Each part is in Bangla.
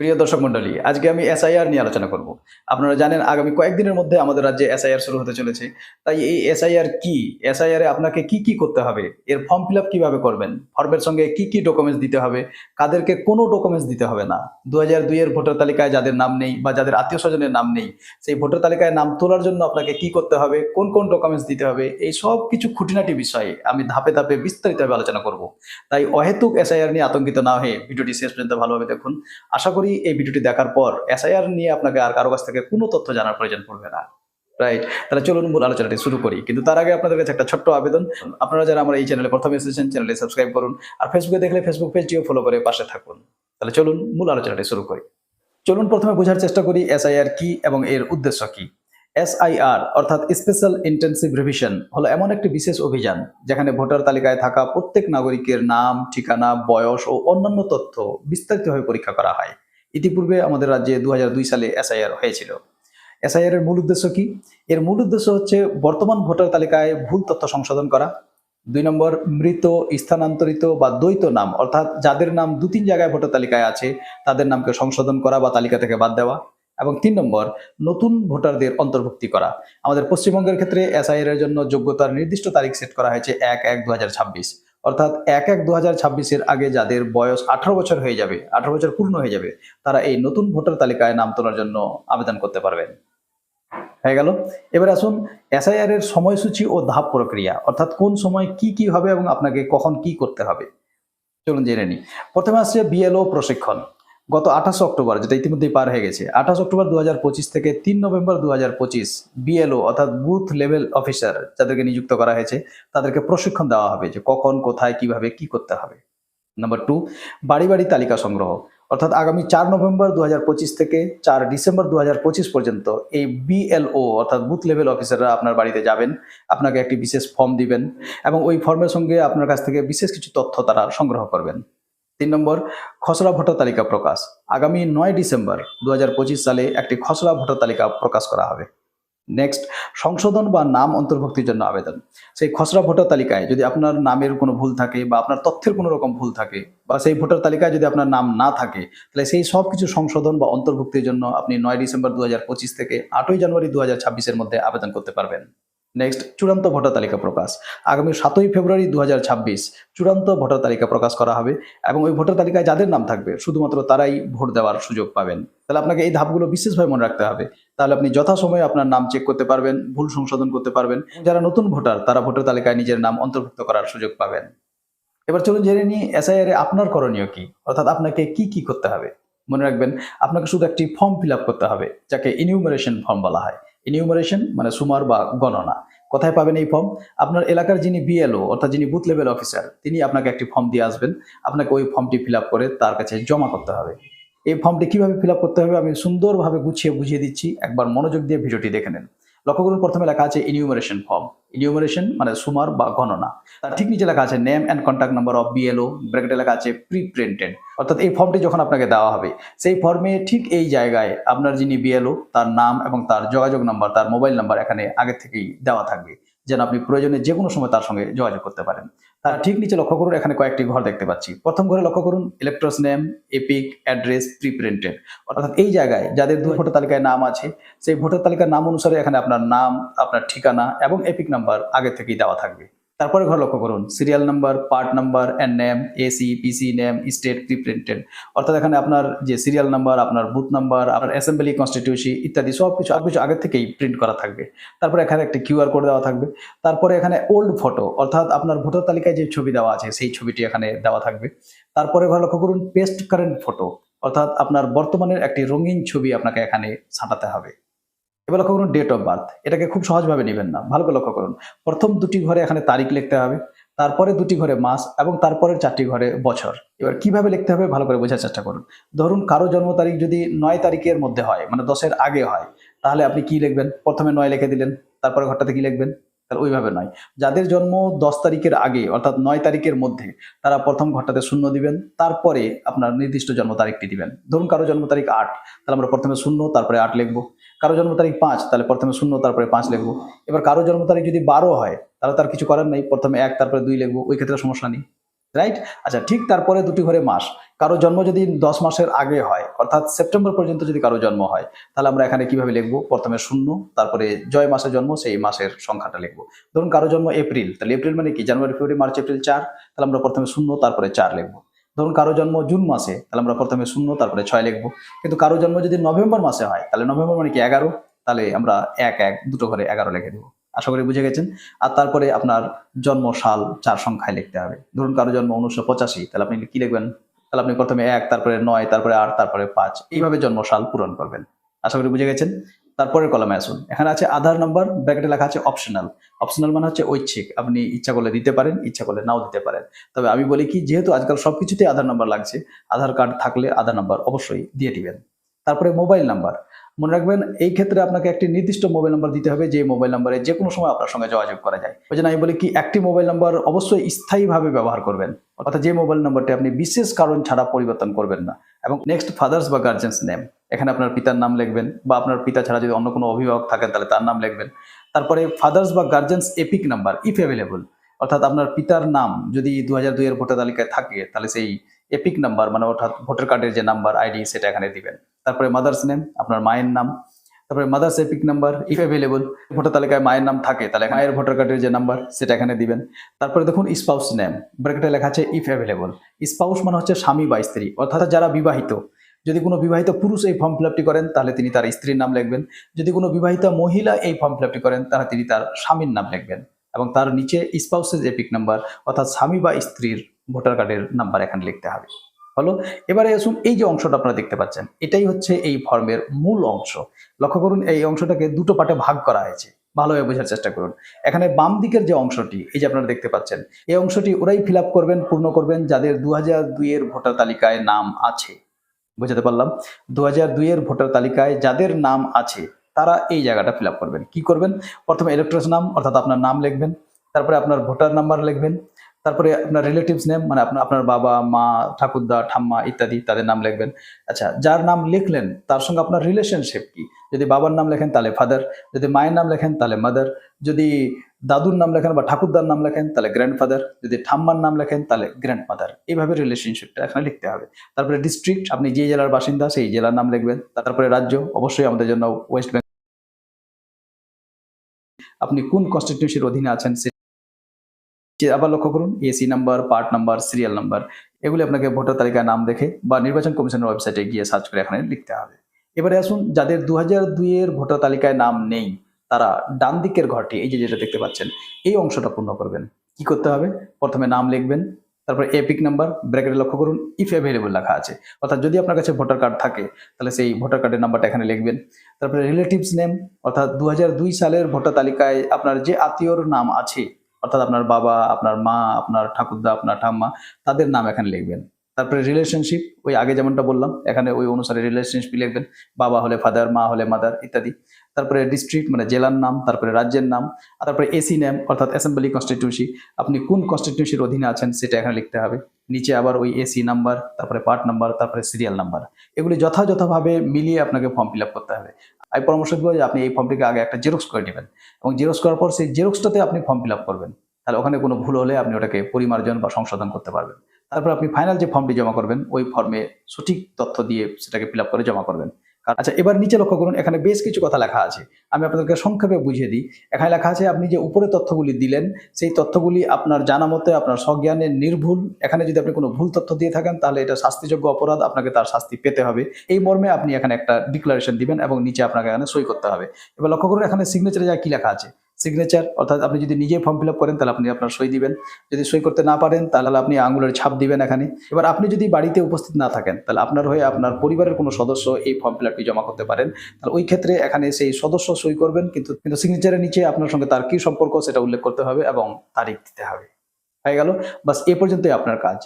প্রিয় দর্শক মন্ডলী আজকে আমি এসআইআর নিয়ে আলোচনা করব। আপনারা জানেন, আগামী কয়েকদিনের মধ্যে আমাদের রাজ্যে এসআইআর শুরু হতে চলেছে। তাই এই এসআইআর কি? এসআইআর এ আপনাকে কি কি করতে হবে? এর ফর্ম ফিল আপ কীভাবে করবেন? ফর্মের সঙ্গে কি কি ডকুমেন্টস দিতে হবে? কাদেরকে কোনো ডকুমেন্টস দিতে হবে না। দু হাজার দুইয়ের ভোটার তালিকায় যাদের নাম নেই বা যাদের আত্মীয় স্বজনের নাম নেই, সেই ভোটার তালিকায় নাম তোলার জন্য আপনাকে কি করতে হবে? কোন কোন ডকুমেন্টস দিতে হবে? এই সব কিছু খুঁটিনাটি বিষয়ে আমি ধাপে ধাপে বিস্তারিতভাবে আলোচনা করব। তাই অহেতুক এসআইআর নিয়ে আতঙ্কিত না হয়ে ভিডিওটি শেষ পর্যন্ত ভালোভাবে দেখুন। আশা করি এই ভিডিওটি দেখার পর এসআইআর নিয়ে আপনাকে আর কারও কাছ থেকে কোনো তথ্য জানার প্রয়োজন পড়বে না রাইট তাহলে চলুন মূল আলোচনাটি শুরু করি। কিন্তু তার আগে আপনাদের কাছে একটা ছোট্ট আবেদন। আপনারা যারা আমার এই চ্যানেলে প্রথমে এসেছেন চ্যানেলটি সাবস্ক্রাইব করুন আর ফেসবুকে দেখলে ফেসবুক পেজটিও ফলো করে পাশে থাকুন। তাহলে চলুন মূল আলোচনাটি শুরু করি। চলুন প্রথমে বোঝার চেষ্টা করি এসআইআর কি এবং এর উদ্দেশ্য কি? এসআইআর অর্থাৎ স্পেশাল ইন্টেন্সিভ রিভিশন হলো এমন একটি বিশেষ অভিযান যেখানে ভোটার তালিকায় থাকা প্রত্যেক নাগরিকের নাম, ঠিকানা, বয়স ও অন্যান্য তথ্য বিস্তারিতভাবে পরীক্ষা করা হয়। ইতিপূর্বে আমাদের রাজ্যে দু হাজার দুই সালে এসআইআর হয়েছিল। এসআইআর এর মূল উদ্দেশ্য কি? এর মূল উদ্দেশ্য হচ্ছে বর্তমান ভোটার তালিকায় ভুল তথ্য সংশোধন করা। দুই নম্বর, মৃত, স্থানান্তরিত বা দ্বৈত নাম, অর্থাৎ যাদের নাম দু তিন জায়গায় ভোটার তালিকায় আছে, তাদের নামকে সংশোধন করা বা তালিকা থেকে বাদ দেওয়া। এবং তিন নম্বর, নতুন ভোটারদের অন্তর্ভুক্তি করা। আমাদের পশ্চিমবঙ্গের ক্ষেত্রে এসআইআর এর জন্য যোগ্যতার নির্দিষ্ট তারিখ সেট করা হয়েছে এক এক দু অর্থাৎ এক এক দু হাজার ছাব্বিশের আগে যাদের বয়স আঠারো বছর হয়ে যাবে, আঠারো বছর পূর্ণ হয়ে যাবে, তারা এই নতুন ভোটার তালিকায় নাম তোলার জন্য আবেদন করতে পারবেন। হয়ে গেল। এবার আসুন এসআইআর এর সময়সূচি ও ধাপ প্রক্রিয়া, অর্থাৎ কোন সময় কি কি হবে এবং আপনাকে কখন কি করতে হবে। চলুন জেনে নিই। প্রথমে আসছে বিএলও প্রশিক্ষণ। গত আঠাশে অক্টোবর, যেটা ইতিমধ্যেই পার হয়ে গেছে। আঠাশ অক্টোবর দু হাজার পঁচিশ থেকে তিন নভেম্বর দু হাজার পঁচিশ বিএলও অর্থাৎ বুথ লেভেল অফিসার যাদেরকে নিযুক্ত করা হয়েছে, তাদেরকে প্রশিক্ষণ দেওয়া হবে যে কখন, কোথায়, কীভাবে, কি করতে হবে। নাম্বার টু বাড়ি বাড়ি তালিকা সংগ্রহ। অর্থাৎ আগামী চার নভেম্বর দু হাজার পঁচিশ থেকে চার ডিসেম্বর দু হাজার পঁচিশ পর্যন্ত এই বিএলও অর্থাৎ বুথ লেভেল অফিসাররা আপনার বাড়িতে যাবেন, আপনাকে একটি বিশেষ ফর্ম দিবেন এবং ওই ফর্মের সঙ্গে আপনার কাছ থেকে বিশেষ কিছু তথ্য তারা সংগ্রহ করবেন। তিন নম্বর, খসড়া ভোটার তালিকা প্রকাশ। আগামী নয় ডিসেম্বর দু হাজার পঁচিশ সালে একটি খসড়া ভোটার তালিকা প্রকাশ করা হবে। নেক্সট, সংশোধন বা নাম অন্তর্ভুক্তির জন্য আবেদন। সেই খসড়া ভোটার তালিকায় যদি আপনার নামের কোনো ভুল থাকে বা আপনার তথ্যের কোনো রকম ভুল থাকে বা সেই ভোটার তালিকায় যদি আপনার নাম না থাকে, তাহলে সেই সব কিছু সংশোধন বা অন্তর্ভুক্তির জন্য আপনি নয় ডিসেম্বর দু হাজার পঁচিশ থেকে আটই জানুয়ারি দু এর মধ্যে আবেদন করতে পারবেন। নেক্সট চূড়ান্ত ভোটার তালিকা প্রকাশ। আগামী সাতই ফেব্রুয়ারি দু হাজার ছাব্বিশ চূড়ান্ত ভোটার তালিকা প্রকাশ করা হবে এবং ওই ভোটার তালিকায় যাদের নাম থাকবে, শুধুমাত্র তারাই ভোট দেওয়ার সুযোগ পাবেন। তাহলে আপনাকে এই ধাপগুলো বিশেষভাবে মনে রাখতে হবে। তাহলে আপনি যথাসময়ে আপনার নাম চেক করতে পারবেন, ভুল সংশোধন করতে পারবেন যারা নতুন ভোটার, তারা ভোটার তালিকায় নিজের নাম অন্তর্ভুক্ত করার সুযোগ পাবেন। এবার চলুন জেনে নিই এসআইআর এ আপনার করণীয় কি? অর্থাৎ আপনাকে কি কি করতে হবে? মনে রাখবেন, আপনাকে শুধু একটি ফর্ম ফিল করতে হবে, যাকে ইনিউমারেশন ফর্ম বলা হয়। ইনিউমারেশন মানে সুমার বা গণনা। কোথায় পাবেন এই ফর্ম আপনার এলাকার যিনি বিএলও অর্থাৎ যিনি বুথ লেভেল অফিসার তিনি আপনাকে একটি ফর্ম দিয়ে আসবেন। আপনাকে ওই ফর্মটি ফিল করে তার কাছে জমা করতে হবে। এই ফর্মটি কীভাবে ফিল করতে হবে? আমি সুন্দরভাবে গুছিয়ে বুঝিয়ে দিচ্ছি। একবার মনোযোগ দিয়ে ভিডিওটি দেখে নেন। লক্ষ্য করুন, প্রথমে লেখা আছে ইনিউমারেশন ফর্ম ইনিউমারেশন মানে সুমার বা গণনা। তার ঠিক নিচে লেখা আছে name and contact number of BLO ব্র্যাকেটে লেখা আছে প্রি প্রিন্টেড অর্থাৎ এই ফর্মটি যখন আপনাকে দেওয়া হবে, সেই ফর্মে ঠিক এই জায়গায় আপনার যিনি বিএলও তার নাম এবং তার যোগাযোগ নাম্বার তার মোবাইল নাম্বার এখানে আগে থেকেই দেওয়া থাকবে। যেন আপনি প্রয়োজনে যে কোনো সময় তার সঙ্গে যোগাযোগ করতে পারেন। তার ঠিক নিচে লক্ষ্য করুন, এখানে কয়েকটি ঘর দেখতে পাচ্ছি। প্রথম ঘরে লক্ষ্য করুন elector's name EPIC address preprinted অর্থাৎ এই জায়গায় যাদের দু ভোটার তালিকায় নাম আছে, সেই ভোটার তালিকার নাম অনুসারে এখানে আপনার নাম, আপনার ঠিকানা এবং এপিক নাম্বার আগে থেকেই দেওয়া থাকবে। তারপরে ঘর লক্ষ্য করুন। Serial number part number and name AC PC name state pre printed অর্থাৎ এখানে আপনার যে সিরিয়াল নাম্বার আপনার বুথ নাম্বার আপনার অ্যাসেম্বলি কনস্টিটিউশি ইত্যাদি সব কিছু আর কিছু আগে থেকেই প্রিন্ট করা থাকবে। তারপরে এখানে একটা কিউআর কোড দেওয়া থাকবে। তারপরে এখানে ওল্ড ফটো অর্থাৎ আপনার ভোটার তালিকায় যে ছবি দেওয়া আছে, সেই ছবিটি এখানে দেওয়া থাকবে। তারপরে ঘর লক্ষ্য করুন পেস্ট কারেন্ট ফটো অর্থাৎ আপনার বর্তমানের একটি রঙিন ছবি আপনাকে এখানে ছাঁটাতে হবে। এবার লক্ষ্য করুন ডেট অফ বার্থ এটাকে খুব সহজভাবে নেবেন না। ভালো করে লক্ষ্য করুন। প্রথম দুটি ঘরে এখানে তারিখ লিখতে হবে। তারপরে দুটি ঘরে মাস এবং তারপরের চারটি ঘরে বছর। এবার কীভাবে লিখতে হবে ভালো করে বোঝার চেষ্টা করুন। ধরুন কারও জন্ম তারিখ যদি নয় তারিখের মধ্যে হয় মানে দশের আগে হয়, তাহলে আপনি কি লিখবেন? প্রথমে নয় লিখে দিলেন, তারপরে ঘরটাতে কি লিখবেন? তাহলে ওইভাবে নয়। যাদের জন্ম দশ তারিখের আগে, অর্থাৎ নয় তারিখের মধ্যে, তারা প্রথম ঘরটাতে শূন্য দিবেন, তারপরে আপনার নির্দিষ্ট জন্ম তারিখটি দিবেন। ধরুন কারও জন্ম তারিখ আট, তাহলে আমরা প্রথমে শূন্য, তারপরে আট লিখব। কারও জন্ম তারিখ পাঁচ, তাহলে প্রথমে শূন্য, তারপরে পাঁচ লিখব। এবার কারও জন্ম তারিখ যদি বারো হয়, তাহলে তার কিছু করার নেই, প্রথমে এক, তারপরে দুই লিখব, ওই ক্ষেত্রে সমস্যা নেই রাইট আচ্ছা ঠিক তারপরে দুটি ঘরে মাস। কারও জন্ম যদি দশ মাসের আগে হয়, অর্থাৎ সেপ্টেম্বর পর্যন্ত যদি কারও জন্ম হয়, তাহলে আমরা এখানে কীভাবে লিখব? প্রথমে শূন্য, তারপরে জয় মাসে জন্ম, সেই মাসের সংখ্যাটা লিখব। ধরুন কারও জন্ম এপ্রিল, তাহলে এপ্রিল মানে কি? জানুয়ারি, ফেব্রুয়ারি, মার্চ, এপ্রিল, চার, তাহলে আমরা প্রথমে শূন্য, তারপরে চার লিখব। ধরুন কারও জন্ম জুন মাসে, তাহলে আমরা প্রথমে শূন্য, তারপরে ছয় লিখব। কিন্তু কারও জন্ম যদি নভেম্বর মাসে হয়, তাহলে নভেম্বর মানে কি এগারো? তাহলে আমরা এক এক, দুটো ঘরে এগারো লিখে দেবো। আশা করি বুঝে গেছেন? আর তারপরে আপনার জন্ম সাল চার সংখ্যায় লিখতে হবে। ধরুন কারও জন্ম উনিশশো পঁচাশি, তাহলে আপনি কি লিখবেন? তাহলে আপনি প্রথমে এক, তারপরে নয়, তারপরে আট, তারপরে পাঁচ। এইভাবে জন্ম সাল পূরণ করবেন। আশা করি বুঝে গেছেন? তারপরের কলমে আসুন। এখানে আছে আধার নাম্বার ব্র্যাকেটে লেখা আছে অপশনাল অপশনাল মানে হচ্ছে ঐচ্ছিক। আপনি ইচ্ছা করলে দিতে পারেন, ইচ্ছা করলে নাও দিতে পারেন। তবে আমি বলি কি, যেহেতু আজকাল সব কিছুতেই আধার নাম্বার লাগছে, আধার কার্ড থাকলে আধার নাম্বার অবশ্যই দিয়ে দিবেন। তারপরে মোবাইল নাম্বার মনে রাখবেন, এই ক্ষেত্রে আপনাকে একটি নির্দিষ্ট মোবাইল নাম্বার দিতে হবে যে মোবাইল নাম্বারে যে কোনো সময় আপনার সঙ্গে যোগাযোগ করা যায়। ওই জন্য আমি বলি কি, একটি মোবাইল নাম্বার অবশ্যই স্থায়ীভাবে ব্যবহার করবেন। অর্থাৎ যে মোবাইল নাম্বারটি আপনি বিশেষ কারণ ছাড়া পরিবর্তন করবেন না। এবং নেক্সট ফাদার্স বা গার্জেন্স নেম এখানে আপনার পিতার নাম লিখবেন বা আপনার পিতা ছাড়া যদি অন্য কোনো অভিভাবক থাকেন তাহলে তার নাম লিখবেন। তারপরে ফাদার্স বা guardian's EPIC number if available অর্থাৎ আপনার পিতার নাম যদি দু হাজার দুইয়ের ভোটার তালিকায় থাকে, তাহলে সেই এপিক নাম্বার মানে অর্থাৎ ভোটার কার্ডের যে নাম্বার আইডি সেটা এখানে দিবেন। তারপরে মাদার্স নেম আপনার মায়ের নাম। তারপরে mother's EPIC number if available voter তালিকায় মায়ের নাম থাকে, তাহলে মায়ের ভোটার কার্ডের যে নাম্বার সেটা এখানে দিবেন। তারপরে দেখুন স্পাউস নেম ব্র্যাকেটে লেখা আছে ইফ অ্যাভেলেবল স্পাউস মানে হচ্ছে স্বামী বা স্ত্রী, অর্থাৎ যারা বিবাহিত যদি কোনো বিবাহিত পুরুষ এই ফর্ম ফিল করেন, তাহলে তিনি তার স্ত্রীর নাম লিখবেন। যদি কোনো বিবাহিত মহিলা এই ফর্ম ফিল করেন, তাহলে তিনি তার স্বামীর নাম লিখবেন এবং তার নিচে স্পাউসের এপিক নাম্বার অর্থাৎ স্বামী বা স্ত্রীর ভোটার কার্ডের নাম্বার এখানে লিখতে হবে। হলো এবারে আসুন এই যে অংশটা আপনারা দেখতে পাচ্ছেন, এটাই হচ্ছে এই ফর্মের মূল অংশ। লক্ষ্য করুন, এই অংশটাকে দুটো পার্টে ভাগ করা হয়েছে। ভালোভাবে বোঝার চেষ্টা করুন। এখানে বাম দিকের যে অংশটি, এই যে আপনারা দেখতে পাচ্ছেন, এই অংশটি ওরাই ফিল করবেন, পূর্ণ করবেন যাদের দু হাজার দুইয়ের ভোটার তালিকায় নাম আছে। বুঝাতে পারলাম। দু হাজার দুইয়ের ভোটার তালিকায় যাদের নাম আছে, তারা এই জায়গাটা ফিল করবেন। কি করবেন? প্রথমে ইলেকট্রস নাম, অর্থাৎ আপনার নাম লিখবেন, তারপরে আপনার ভোটার নাম্বার লিখবেন, তারপরে আপনার রিলেটিভস নেম মানে আপনার আপনার বাবা, মা, ঠাকুরদা, ঠাম্মা ইত্যাদি তাদের নাম লিখবেন। আচ্ছা যার নাম লিখলেন, তার সঙ্গে আপনার রিলেশনশিপ কি? যদি বাবার নাম লেখেন, তাহলে ফাদার যদি মায়ের নাম লেখেন, তাহলে মাদার যদি দাদুর নাম লেখেন বা ঠাকুরদার নাম লেখেন, তাহলে গ্র্যান্ডফাদার যদি ঠাম্মার নাম লেখেন, তাহলে গ্র্যান্ড মাদার এইভাবে রিলেশনশিপটা এখানে লিখতে হবে। তারপরে ডিস্ট্রিক্ট আপনি যে জেলার বাসিন্দা, সেই জেলার নাম লিখবেন। তারপরে রাজ্য, অবশ্যই আমাদের জন্য ওয়েস্ট বেঙ্গল আপনি কোন কনস্টিটিউশনের অধীনে আছেন আবার লক্ষ্য করুন AC number part number serial number এগুলি আপনাকে ভোটার তালিকায় নাম দেখে বা নির্বাচন কমিশনের ওয়েবসাইটে গিয়ে সার্চ করে এখানে লিখতে হবে। এবারে আসুন, যাদের দু হাজার দুইয়ের ভোটার তালিকায় নাম নেই তারা ডান দিকের ঘরটি, এই যে যেটা দেখতে পাচ্ছেন, এই অংশটা পূর্ণ করবেন। কি করতে হবে? প্রথমে নাম লিখবেন, তারপর এপিক নাম্বার ব্র্যাকেটে লক্ষ্য করুন ইফ অ্যাভেলেবল লেখা আছে। অর্থাৎ যদি আপনার কাছে ভোটার কার্ড থাকে, তাহলে সেই ভোটার কার্ডের নাম্বারটা এখানে লিখবেন। তারপরে রিলেটিভস নেম অর্থাৎ দু হাজার দুই সালের ভোটার তালিকায় আপনার যে আত্মীয়র নাম আছে, অর্থাৎ আপনার বাবা, আপনার মা, আপনার ঠাকুরদা, আপনার ঠাম্মা, তাদের নাম এখানে লিখবেন। তারপরে রিলেশনশিপ ওই আগে যেমনটা বললাম, এখানে ওই অনুসারে রিলেশনশিপ লিখবেন, বাবা হলে ফাদার মা হলে মাদার ইত্যাদি। তারপরে ডিস্ট্রিক্ট মানে জেলার নাম, তারপরে রাজ্যের নাম, আর তারপরে এসি নেম অর্থাৎ অ্যাসেম্বলি কনস্টিটিউন্সি আপনি কোন কনস্টিটিউন্সির অধীনে আছেন সেটা এখানে লিখতে হবে। নিচে আবার ওই এসি নাম্বার তারপরে পার্ট নাম্বার তারপরে সিরিয়াল নাম্বার এগুলি যথাযথভাবে মিলিয়ে আপনাকে ফর্ম ফিল করতে হবে। আমি পরামর্শ দেবো যে আপনি এই ফর্মটিকে আগে একটা জেরক্স করে নেবেন। এবং জেরক্স করার পর সেই জেরক্সটাতে আপনি ফর্ম ফিল করবেন। তাহলে ওখানে কোনো ভুল হলে আপনি ওটাকে পরিমার্জন বা সংশোধন করতে পারবেন। তারপর আপনি ফাইনাল যে ফর্মটি জমা করবেন, ওই ফর্মে সঠিক তথ্য দিয়ে সেটাকে ফিল করে জমা করবেন। আচ্ছা এবার নিচে লক্ষ্য করুন, এখানে বেশ কিছু কথা লেখা আছে। আমি আপনাদেরকে সংক্ষেপে বুঝিয়ে দিই। এখানে লেখা আছে, আপনি যে উপরে তথ্যগুলি দিলেন, সেই তথ্যগুলি আপনার জানা মতে, আপনার সজ্ঞানে নির্ভুল। এখানে যদি আপনি কোনো ভুল তথ্য দিয়ে থাকেন, তাহলে এটা শাস্তিযোগ্য অপরাধ, আপনাকে তার শাস্তি পেতে হবে। এই মর্মে আপনি এখানে একটা ডিক্লারেশন দিবেন এবং নিচে আপনাকে এখানে সই করতে হবে। এবার লক্ষ্য করুন, এখানে সিগনেচারে যা কী লেখা আছে? সিগনেচার অর্থাৎ আপনি যদি নিজে ফর্ম ফিল করেন, তাহলে আপনি আপনার সই দিবেন। যদি সই করতে না পারেন, তাহলে আপনি আঙুলের ছাপ দিবেন এখানে। এবার আপনি যদি বাড়িতে উপস্থিত না থাকেন, তাহলে আপনার হয়ে আপনার পরিবারের কোনো সদস্য এই ফর্ম ফিল জমা করতে পারেন। তাহলে ওই ক্ষেত্রে এখানে সেই সদস্য সই করবেন, কিন্তু কিন্তু সিগনেচারের নিচে আপনার সঙ্গে তার কী সম্পর্ক, সেটা উল্লেখ করতে হবে এবং তারিখ দিতে হবে। হয়ে গেল। বাস এ পর্যন্তই আপনার কাজ।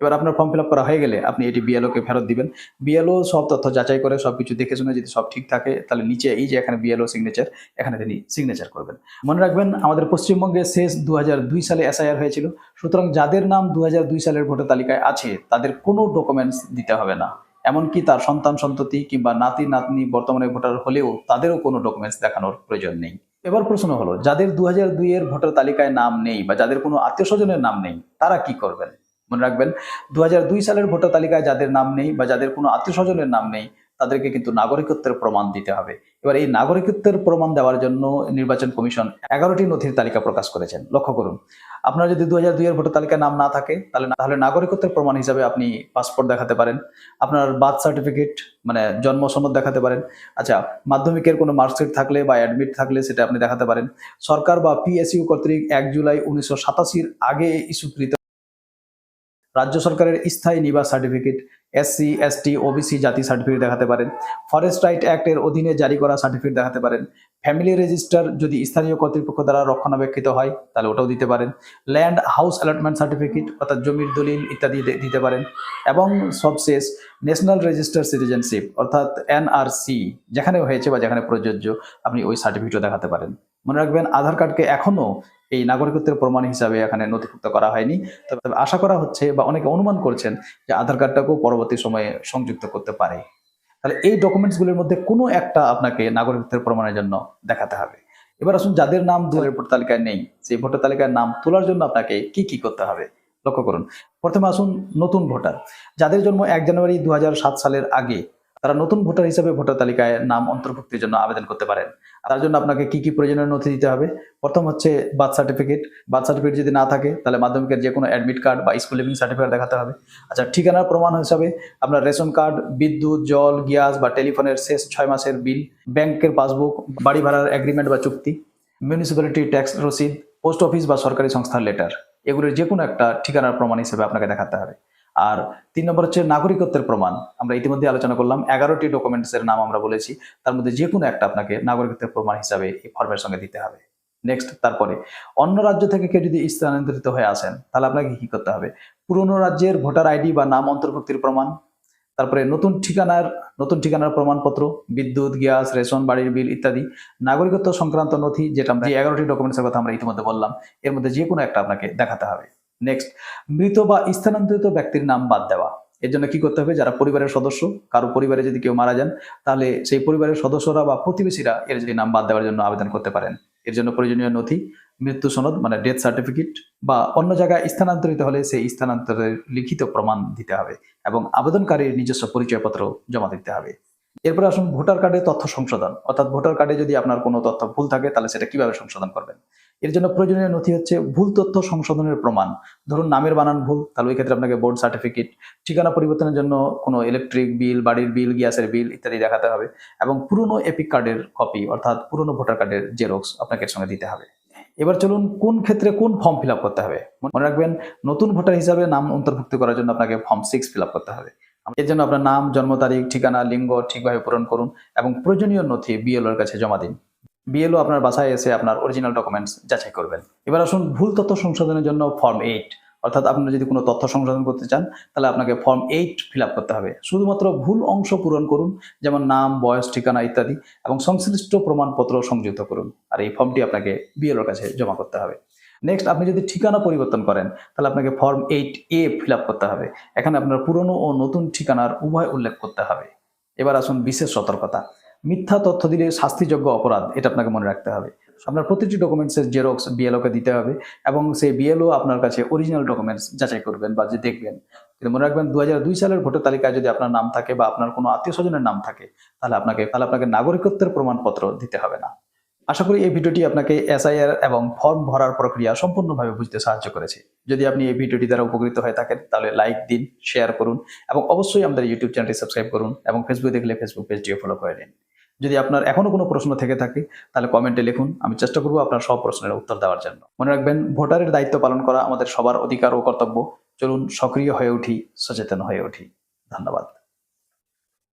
এবার- আপনার ফর্ম ফিল করা হয়ে গেলে আপনি এটি বিএলও কে ফেরত দিবেন। বিএলও সব তথ্য যাচাই করে সব কিছু দেখে শুনে যদি সব ঠিক থাকে, তাহলে নিচে এই যে এখানে বিএলও সিগনেচার এখানে তিনি সিগনেচার করবেন। মনে রাখবেন, আমাদের পশ্চিমবঙ্গে শেষ দু হাজার দুই সালে এসআইআর হয়েছিল। সুতরাং যাদের নাম দু হাজার দুই সালের ভোটার তালিকায় আছে, তাদের কোনো ডকুমেন্টস দিতে হবে না। এমনকি তার সন্তান, সন্ততি কিংবা নাতি, নাতনি বর্তমানে ভোটার হলেও তাদেরও কোনো ডকুমেন্টস দেখানোর প্রয়োজন নেই। এবার প্রশ্ন হলো, যাদের দু হাজার দুই এর ভোটার তালিকায় নাম নেই বা যাদের কোনো আত্মীয় স্বজনের নাম নেই, তারা কি করবেন? মনে রাখবেন দু হাজার দুই সালের ভোটার তালিকায় যাদের নাম নেই বা যাদের কোনো আত্মীয় স্বজনের নাম নেই, তাদেরকে কিন্তু নাগরিকত্বের প্রমাণ দিতে হবে। এবার এই নাগরিকত্বের প্রমাণ দেওয়ার জন্য নির্বাচন কমিশন এগারোটি নথির তালিকা প্রকাশ করেছেন। লক্ষ্য করুন আপনার যদি দু হাজার দুইয়ের ভোটার তালিকায় নাম না থাকে, তাহলে তাহলে নাগরিকত্বের প্রমাণ হিসাবে আপনি পাসপোর্ট দেখাতে পারেন। আপনার বার্থ সার্টিফিকেট মানে জন্ম সনদ দেখাতে পারেন। আচ্ছা মাধ্যমিকের কোনো মার্কশিট থাকলে বা অ্যাডমিট থাকলে সেটা আপনি দেখাতে পারেন। সরকার বা পিএসইউ কর্তৃক এক জুলাই উনিশশো সাতাশির আগে ইস্যুকৃত রাজ্য সরকারের স্থায়ী নিবাস সার্টিফিকেট এসসি এসটি ওবিসি জাতি সার্টিফিকেট দেখাতে পারেন। ফরেস্ট রাইট অ্যাক্টের অধীনে জারি করা সার্টিফিকেট দেখাতে পারেন। ফ্যামিলি রেজিস্টার যদি স্থানীয় কর্তৃপক্ষ দ্বারা রক্ষণাবেক্ষিত হয়, তাহলে ওটাও দিতে পারেন। ল্যান্ড হাউস অ্যালটমেন্ট সার্টিফিকেট অর্থাৎ জমির দলিল ইত্যাদি দিতে পারেন। এবং সবশেষ ন্যাশনাল রেজিস্টার সিটিজেনশিপ অর্থাৎ এনআরসি যেখানে হয়েছে বা যেখানে প্রযোজ্য, আপনি ওই সার্টিফিকেটও দেখাতে পারেন। মনে রাখবেন, আধার কার্ডকে এখনও এই নাগরিকত্বের প্রমাণ হিসাবে এখানে নথিভুক্ত করা হয়নি। তবে আশা করা হচ্ছে বা অনেকে অনুমান করছেন যে আধার কার্ডটাকেও পরবর্তী সময়ে সংযুক্ত করতে পারে। তাহলে এই ডকুমেন্টসগুলির মধ্যে কোনো একটা আপনাকে নাগরিকত্বের প্রমাণের জন্য দেখাতে হবে। এবার আসুন, যাদের নাম দুয়ারের ভোটার তালিকায় নেই, সেই ভোটার তালিকায় নাম তোলার জন্য আপনাকে কি কি করতে হবে? লক্ষ্য করুন। প্রথমে আসুন নতুন ভোটার। যাদের জন্ম এক জানুয়ারি দু হাজার সাত সালের আগে তারা নতুন ভোটার হিসেবে ভোটার তালিকায় নাম অন্তর্ভুক্তির জন্য আবেদন করতে পারেন। তার জন্য আপনাকে কি কি প্রয়োজনীয় নথি দিতে হবে? প্রথম হচ্ছে বার্থ সার্টিফিকেট। বার্থ সার্টিফিকেট যদি না থাকে, তাহলে মাধ্যমিকের যে কোনো অ্যাডমিট কার্ড বা স্কুল লিভিং সার্টিফিকেট দেখাতে হবে। আচ্ছা ঠিকানার প্রমাণ হিসাবে আপনার রেশন কার্ড বিদ্যুৎ, জল, গ্যাস বা টেলিফোনের শেষ ছয় মাসের বিল ব্যাংকের পাসবুক, বাড়ি ভাড়ার এগ্রিমেন্ট বা চুক্তি মিউনিসিপ্যালিটি ট্যাক্স রসিদ পোস্ট অফিস বা সরকারি সংস্থার লেটার এগুলির যে কোনো একটা ঠিকানার প্রমাণ হিসেবে আপনাকে দেখাতে হবে। আর তিন নম্বর হচ্ছে নাগরিকত্বের প্রমাণ। আমরা ইতিমধ্যে আলোচনা করলাম, এগারোটি ডকুমেন্টসের নাম আমরা বলেছি, তার মধ্যে যে কোনো একটা আপনাকে নাগরিকত্বের প্রমাণ হিসাবে এই ফর্মের সঙ্গে দিতে হবে। নেক্সট তারপরে, অন্য রাজ্য থেকে কেউ যদি স্থানান্তরিত হয়ে আসেন, তাহলে আপনাকে কি করতে হবে? পুরনো রাজ্যের ভোটার আইডি বা নাম অন্তর্ভুক্তির প্রমাণ, তারপরে নতুন ঠিকানার নতুন ঠিকানার প্রমাণপত্র, বিদ্যুৎ, গ্যাস, রেশন, বাড়ির বিল ইত্যাদি, নাগরিকত্ব সংক্রান্ত নথি, যেটা আমরা এগারোটি ডকুমেন্টসের কথা আমরা ইতিমধ্যে বললাম, এর মধ্যে যে কোনো একটা আপনাকে দেখাতে হবে। নেক্সট মৃত বা স্থানান্তরিত ব্যক্তির নাম বাদ দেওয়া। এর জন্য কি করতে হবে? যারা পরিবারের সদস্য, কারও পরিবারে যদি কেউ মারা যান, তাহলে সেই পরিবারের সদস্যরা বা প্রতিবেশীরা এর যদি নাম বাদ দেওয়ার জন্য আবেদন করতে পারেন। এর জন্য প্রয়োজনীয় নথি, মৃত্যু সনদ মানে ডেথ সার্টিফিকেট বা অন্য জায়গায় স্থানান্তরিত হলে সেই স্থানান্তরের লিখিত প্রমাণ দিতে হবে এবং আবেদনকারীর নিজস্ব পরিচয়পত্র জমা দিতে হবে। এরপরে আসুন, ভোটার কার্ডে তথ্য সংশোধন। অর্থাৎ ভোটার কার্ডে যদি আপনার কোনো তথ্য ভুল থাকে, তাহলে সেটা কীভাবে সংশোধন করবেন? এর জন্য প্রয়োজনীয় নথি হচ্ছে ভুল তথ্য সংশোধনের প্রমাণ। ধরুন নামের বানান ভুল, তাহলে ওই ক্ষেত্রে আপনাকে বোর্ড সার্টিফিকেট ঠিকানা পরিবর্তনের জন্য কোনো ইলেকট্রিক বিল বাড়ির বিল গ্যাসের বিল ইত্যাদি দেখাতে হবে এবং পুরনো এপিক কার্ডের কপি অর্থাৎ পুরনো ভোটার কার্ডের জেরক্স আপনাকে এর সঙ্গে দিতে হবে। এবার চলুন কোন ক্ষেত্রে কোন ফর্ম ফিল করতে হবে? মনে রাখবেন, নতুন ভোটার হিসাবে নাম অন্তর্ভুক্ত করার জন্য আপনাকে ফর্ম সিক্স ফিল করতে হবে। এর জন্য আপনার নাম, জন্ম তারিখ, ঠিকানা, লিঙ্গ ঠিকভাবে পূরণ করুন এবং প্রয়োজনীয় নথি বিএলওর কাছে জমা দিন। বিএলও আপনার বাসায় এসে আপনার অরিজিনাল ডকুমেন্টস যাচাই করবেন। এবার আসুন ভুল তথ্য সংশোধনের জন্য ফর্ম এইট অর্থাৎ আপনি যদি কোনো তথ্য সংশোধন করতে চান, তাহলে আপনাকে ফর্ম এইট ফিল করতে হবে। শুধুমাত্র ভুল অংশ পূরণ করুন, যেমন নাম, বয়স, ঠিকানা ইত্যাদি, এবং সংশ্লিষ্ট প্রমাণপত্র সংযুক্ত করুন। আর এই ফর্মটি আপনাকে বিএলওর কাছে জমা করতে হবে। নেক্সট আপনি যদি ঠিকানা পরিবর্তন করেন, তাহলে আপনাকে ফর্ম এইট এ ফিল করতে হবে। এখানে আপনার পুরনো ও নতুন ঠিকানার উভয় উল্লেখ করতে হবে। এবার আসুন বিশেষ সতর্কতা। মিথ্যা তথ্য দিলে শাস্তিযোগ্য অপরাধ, এটা আপনাকে মনে রাখতে হবে। আপনার প্রতিটি ডকুমেন্টসের জেরক্স বিএলওকে দিতে হবে এবং সেই বিএলও আপনার কাছে অরিজিনাল ডকুমেন্টস যাচাই করবেন বা যে দেখবেন। কিন্তু মনে রাখবেন দু সালের ভোটার তালিকায় যদি আপনার নাম থাকে বা আপনার কোনো আত্মীয় স্বজনের নাম থাকে, তাহলে আপনাকে তাহলে আপনাকে নাগরিকত্বের প্রমাণপত্র দিতে হবে না। আশা করি এই ভিডিওটি আপনাকে এসআইআর এবং ফর্ম ভরার প্রক্রিয়া সম্পূর্ণভাবে বুঝতে সাহায্য করেছে। যদি আপনি এই ভিডিওটি দ্বারা উপকৃত হয়ে থাকেন, তাহলে লাইক দিন শেয়ার করুন এবং অবশ্যই আমাদের ইউটিউব চ্যানেলটি সাবস্ক্রাইব করুন এবং ফেসবুক দেখলে ফেসবুক পেজটিও ফলো করে নিন। যদি আপনার এখনও কোনো প্রশ্ন থেকে থাকে, তাহলে কমেন্টে লিখুন। আমি চেষ্টা করব আপনার সব প্রশ্নের উত্তর দেওয়ার জন্য। মনে রাখবেন, ভোটারের দায়িত্ব পালন করা আমাদের সবার অধিকার ও কর্তব্য। চলুন সক্রিয় হয়ে উঠি, সচেতন হয়ে উঠি। ধন্যবাদ।